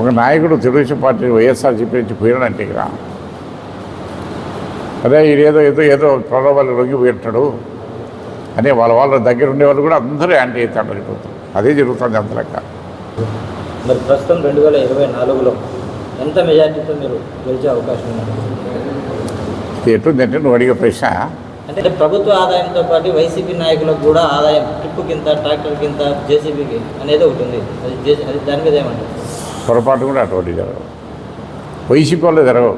ఒక నాయకుడు తెలుగుదేశం పార్టీ వైఎస్ఆర్సీపీ నుంచి పోయినాడంటే ఇక్కడ అదే ఈడేదో ఏదో ఏదో ప్రలోభాలు లొంగిపోయినాడు అని వాళ్ళ వాళ్ళ దగ్గర ఉండేవాళ్ళు కూడా అందరూ యాంటీ అవుతాడు అయిపోతుంది అదే జరుగుతుంది అంత లెక్క. మరి ప్రస్తుతం రెండు వేల ఇరవై నాలుగులో ఎంత మెజార్టీతో మీరు గెలిచే అవకాశం ఉంది? ఇది ఎటుందంటే నువ్వు అడిగే ప్రశ్న. అంటే ప్రభుత్వ ఆదాయంతో పాటు వైసీపీ నాయకులకు కూడా ఆదాయం ట్రిప్ కింద ట్రాక్టర్ కింద జేసీబీకి అనేది ఒకటి ఉంది. అది జేసీ అది దాని మీద ఏమంటారు? పొరపాటు కూడా అటువంటి జరగవు వైసీపీ వాళ్ళు జరగవు.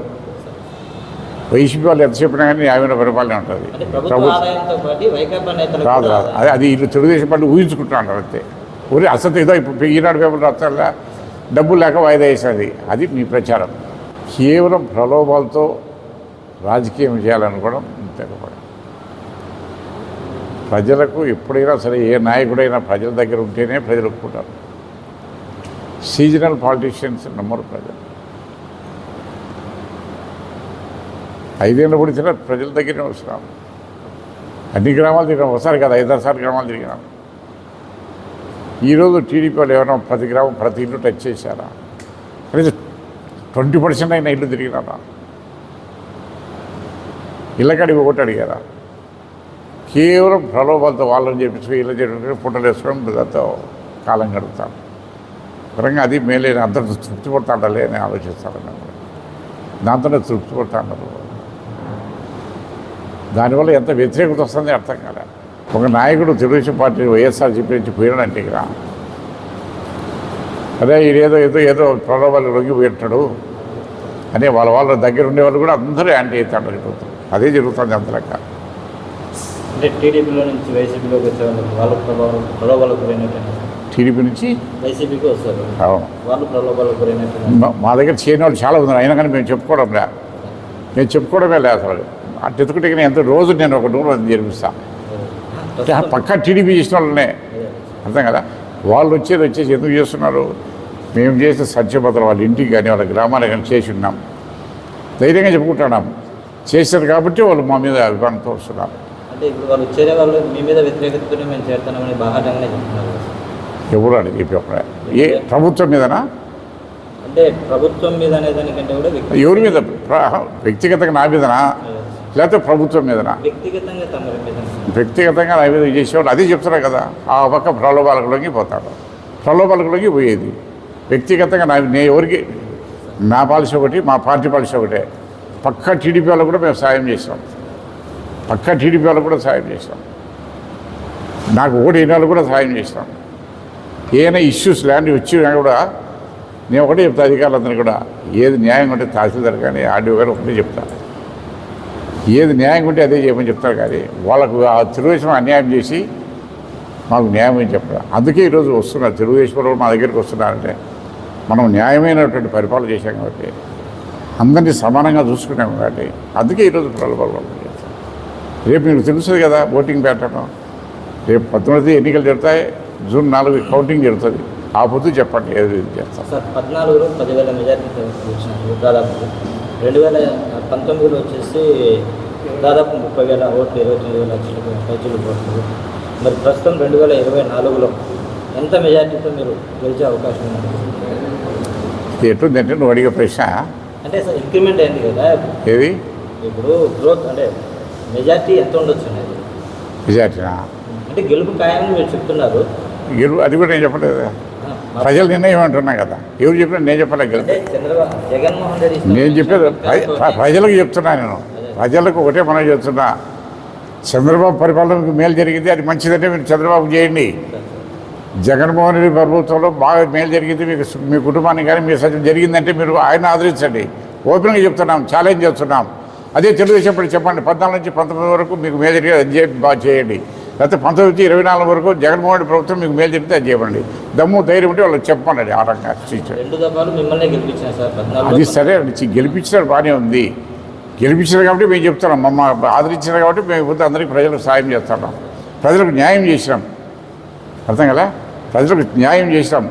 వైసీపీ వాళ్ళు ఎంత చెప్పినా కానీ యాభై పరిపాలన ఉంటుంది. ప్రభుత్వ రాదు రాదు అది అది వీళ్ళు తెలుగుదేశం పార్టీ ఊహించుకుంటా అంటారు అంతే. ఊరి అసలు ఏదో ఇప్పుడు ఈనాడు పేపర్ రాస్తారా డబ్బు లేక వాయిదా వేసేది. అది మీ ప్రచారం. కేవలం ప్రలోభాలతో రాజకీయం చేయాలనుకోవడం తెగపడం ప్రజలకు ఎప్పుడైనా సరే ఏ నాయకుడైనా ప్రజల దగ్గర ఉంటేనే ప్రజలు ఒప్పుకుంటారు. సీజనల్ పాలిటీషియన్స్ నమ్మరు ప్రజలు ఐదేళ్ళు పొడిచినా ప్రజల దగ్గరే వస్తున్నాం. అన్ని గ్రామాలు తిరిగినాం. ఒకసారి కదా ఐదారు సార్లు గ్రామాలు తిరిగినాం. ఈరోజు టీడీపీ వాళ్ళు ఏమైనా ప్రతి గ్రామం ప్రతి ఇల్లు టచ్ చేశారా? కనీసం ట్వంటీ పర్సెంట్ అయినా ఇల్లు తిరిగినారా? ఇళ్ళకాడికి ఒకటి అడిగారా? కేవలం ప్రలోభాలతో వాళ్ళని చేపించుకో ఇలా చేయడం పుట్టలు వేసుకోవడం కాలం గడుపుతాను పరంగా అది మేలే అందరూ తృప్తి పడతాడలే అని ఆలోచిస్తాను నేను దాంతోనే తృప్తి పడతాను దానివల్ల ఎంత వ్యతిరేకత వస్తుంది అర్థం కాలే. ఒక నాయకుడు తెలుగుదేశం పార్టీ వైఎస్ఆర్ నుంచి పోయాడంటే ఇక్కడ అదే ఈడేదో ఏదో ఏదో ప్రలోభాలు లొంగిపోయినాడు అని వాళ్ళ వాళ్ళ దగ్గర ఉండేవాళ్ళు కూడా అందరూ యాంటీ అవుతాడు అయిపోతుంది అదే జరుగుతుంది అంత లెక్క. అంటే టీడీపీలో నుంచి వైసీపీలోకి వచ్చే వాళ్ళ వాళ్ళు ప్రభావం ప్రలోభాలకు పోయినట్టు టీడీపీ నుంచి వైసీపీకి వస్తారు. అవును. మా- దగ్గర చేయని వాళ్ళు చాలా ఉన్నారు. అయినా కానీ మేము చెప్పుకోవడం లే మేము చెప్పుకోవడమే లేదు అసలు. అటు ఎత్తుకుంటే ఎంత రోజు నేను ఒక నూరు మంది జరిపిస్తాను పక్కా టీడీపీ చేసిన వాళ్ళనే. అర్థం కదా? వాళ్ళు వచ్చేది వచ్చేసి ఎందుకు చేస్తున్నారు? మేము చేసిన సత్యభద్ర వాళ్ళ ఇంటికి కానీ వాళ్ళ గ్రామాలకు కానీ చేసి ఉన్నాం. ధైర్యంగా చెప్పుకుంటున్నాం. చేశారు కాబట్టి వాళ్ళు మా మీద అభిమానంతో వస్తున్నారు. అంటే ఇప్పుడు వాళ్ళు చేరే వాళ్ళు మీ మీద వ్యతిరేకతతోనే మేము చేరుతున్నామని బాహాటంగానే చెప్తున్నారు. ఎవరు అని చెప్పి ఏ ప్రభుత్వం మీదనా? అంటే ప్రభుత్వం మీద కూడా ఎవరి మీద? వ్యక్తిగతంగా నా మీదనా? లేకపోతే ప్రభుత్వం మీదనా? వ్యక్తిగతంగా తమరి మీద. వ్యక్తిగతంగా నా మీద చేసేవాళ్ళు అదే చెప్తున్నారు కదా ఆ పక్క ప్రలోభాలకు లొంగిపోతాడు ప్రలోభాలకు పోయేది. వ్యక్తిగతంగా నా నేను ఎవరికి? నా పాలసీ ఒకటి మా పార్టీ పాలసీ ఒకటే. పక్క టీడీపీ వాళ్ళకు కూడా మేము సాయం చేస్తాం పక్క టీడీపీ వాళ్ళకు కూడా సాయం చేస్తాం నాకు ఓటు వాళ్ళు కూడా సాయం చేస్తాం ఏమైనా ఇష్యూస్ ల్యాండ్ వచ్చినా కూడా నేను ఒకటే చెప్తా అధికారులందరినీ కూడా ఏది న్యాయం ఉంటే తహసీల్దార్ కానీ ఆర్డీఓ గారు ఒకటే చెప్తాను ఏది న్యాయం ఉంటే అదే చేయమని చెప్తారు కానీ వాళ్ళకు ఆ తెలుగుదేశం అన్యాయం చేసి మాకు న్యాయం అని చెప్పడం. అందుకే ఈరోజు వస్తున్నారు తెలుగుదేశం వాళ్ళు మా దగ్గరికి వస్తున్నారంటే మనం న్యాయమైనటువంటి పరిపాలన చేశాం కాబట్టి అందరినీ సమానంగా చూసుకున్నాం కాబట్టి అందుకే ఈరోజు ప్రలోభాలు రేపు మీకు తెలుస్తుంది కదా ఓటింగ్ పెట్టడం రేపు పంతొమ్మిది ఎన్నికలు జరుగుతాయి. జూన్ నాలుగు కౌంటింగ్ జరుగుతుంది. ఆ పొద్దు చెప్పండి ఏది చేస్తాం. సార్ పద్నాలుగులో పదివేల మెజార్టీతో వచ్చినారు దాదాపు రెండు వేల పంతొమ్మిదిలో వచ్చేసి దాదాపు ముప్పై వేల ఓట్లు ఇరవై తొమ్మిది వేల లక్షల పైచులు ఓట్లు మరి ప్రస్తుతం రెండు వేల ఇరవై నాలుగులో ఎంత మెజార్టీతో మీరు గెలిచే అవకాశం ఉంది? ఇది ఎటుందంటే నువ్వు అడిగే ప్రశ్న. అంటే సార్ ఇంక్రిమెంట్ అయింది కదా. ఏది ఇప్పుడు గ్రోత్ అంటే మెజార్టీ ఎంత ఉండొచ్చు అనేది. మెజార్టీనా? అంటే గెలుపు ఖాయమని మీరు చెప్తున్నారు. గెలుపు అది కూడా నేను చెప్పలేదు. ప్రజలు నిర్ణయం అంటున్నా కదా. ఎవరు చెప్పినా నేను చెప్పలేదు గెలుపు నేను చెప్పేది ప్రజలకు చెప్తున్నా నేను. ప్రజలకు ఒకటే మనం చెప్తున్నా. చంద్రబాబు పరిపాలనకు మేలు జరిగింది అది మంచిదంటే మీరు చంద్రబాబు చేయండి. జగన్మోహన్ రెడ్డి ప్రభుత్వంలో బాగా మేలు జరిగింది మీకు మీ కుటుంబానికి కానీ మీ సత్యం జరిగిందంటే మీరు ఆయన ఆదరించండి. ఓపెన్గా చెప్తున్నాం ఛాలెంజ్ చేస్తున్నాం. అదే తెలుగుదేశం ఇప్పుడు చెప్పండి పద్నాలుగు నుంచి పంతొమ్మిది వరకు మీకు మేలు జరిగింది అది చే- బాగా చేయండి. లేకపోతే పంతొమ్మిది ఇరవై నాలుగు వరకు జగన్మోహన్ రెడ్డి ప్రభుత్వం మీకు మేలు జరిగితే అది చేయండి. దమ్ము ధైర్యం ఉంటే వాళ్ళకి చెప్పండి ఆ రకంగా అది సరే అది గెలిపించారు బాగానే ఉంది. గెలిపించారు కాబట్టి మేము చెప్తున్నాం మమ్మ ఆదరించారు కాబట్టి మేము ఇప్పుడు అందరికీ ప్రజలకు సాయం చేస్తున్నాం ప్రజలకు న్యాయం చేసినాం. అర్థం కదా? ప్రజలకు న్యాయం చేసినాం.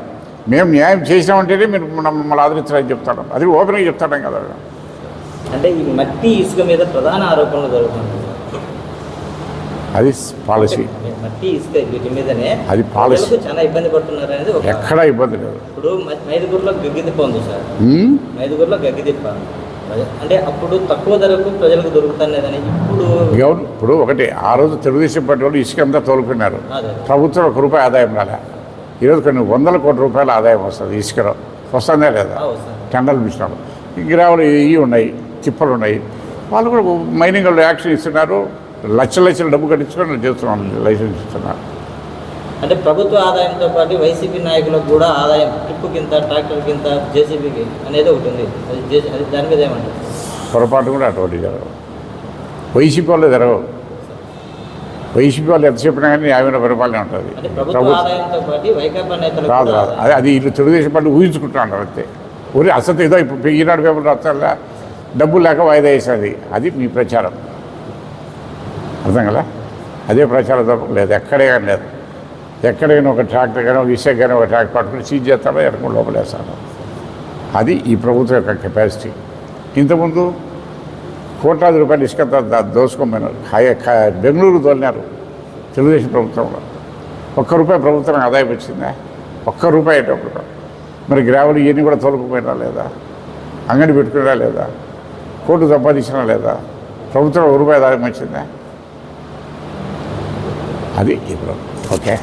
మేము న్యాయం చేసినామంటేనే మీరు మమ్మల్ని ఆదరించాలని చెప్తాను అది ఓపెన్గా చెప్తాను కదా. అంటే ఈ మట్టి ఇసుక మీద ప్రధాన ఆరోపణలు జరుగుతుంది అది పాలసీ. అది. ప్రజలకు చాలా ఇబ్బంది పడుతున్నారు అనేది ఎక్కడా ఇబ్బంది లేదు. ఇప్పుడు మైదుగురులో గగ్గిదిప్ప ఉంది సార్? మైదుగురులో గగ్గిదిప్ప అంటే అప్పుడు తక్కువ ధరకు ప్రజలకు దొరుకుతున్నదని ఇప్పుడు గవర్న ఇప్పుడు ఒకటి ఆ రోజు తెలుగుదేశం పార్టీ వాళ్ళు ఇసుక అంతా తోలుకున్నారు. ప్రభుత్వం ఒక రూపాయి ఆదాయం రాలే. ఈరోజు కొన్ని వందల కోట్ల రూపాయల ఆదాయం వస్తుంది ఇసుకలో. వస్తుందే లేదా. టెండర్లు పిలిచినాడు ఈ గ్రాములు ఇవి ఉన్నాయి తిప్పలు ఉన్నాయి. వాళ్ళు కూడా మైనింగ్ వాళ్ళు యాక్షన్ ఇస్తున్నారు. లక్షల లక్షల డబ్బు కట్టించుకొని చేస్తున్నారు లైసెన్స్ ఇస్తున్నారు. అంటే ప్రభుత్వ ఆదాయంతో పాటు వైసీపీ నాయకులకు కూడా ఆదాయం ట్రిప్పు కింద ట్రాక్టర్ కింద జేసీబీకి అనేది ఒకటి ఉంది. అది దాని మీద ఏమంటారు? పొరపాటు కూడా అటువంటి జరగవు. వైసీపీ వాళ్ళు జరగవు. వైసీపీ వాళ్ళు ఎంత చెప్పినా కానీ యాభై పరిపాలన ఉంటుంది. రాదు రాదు అది అది వీళ్ళు తెలుగుదేశం పార్టీ ఊహించుకుంటున్నారు అంతే. ఊరి అసలు ఏదో ఇప్పుడు ఈనాడు పేపర్ రాస్తారా డబ్బులు లేక వాయిదా వేసేది. అది మీ ప్రచారం. అర్థం కదా? అదే ప్రచారం తప్ప. లేదు ఎక్కడే కానీ లేదు. ఎక్కడైనా ఒక ట్రాక్టర్ కానీ ఒక ఇసుక కానీ ఒక ట్రాక్టర్ పట్టుకుని సీజ్ చేస్తాడో ఎక్కడ లోపలేస్తాడు అది ఈ ప్రభుత్వం యొక్క కెపాసిటీ ఇంతకుముందు కోట్లాది రూపాయలు ఇసుక దా- హై దోసుకోమన్నారు బెంగళూరు తోలినారు తెలుగుదేశం ప్రభుత్వంలో. ఒక్క రూపాయి ప్రభుత్వం ఆదాయం వచ్చిందా? ఒక్క రూపాయి అయ్యేటప్పుడు. మరి గ్రావెల్ ఇవన్నీ కూడా తోలుకుపోయినా లేదా? అంగడి పెట్టుకున్నా లేదా? కోర్టు సంపాదించినా లేదా? ప్రభుత్వం ఒక రూపాయి ఆదాయం వచ్చిందా? అది ఇప్పుడు ఓకే?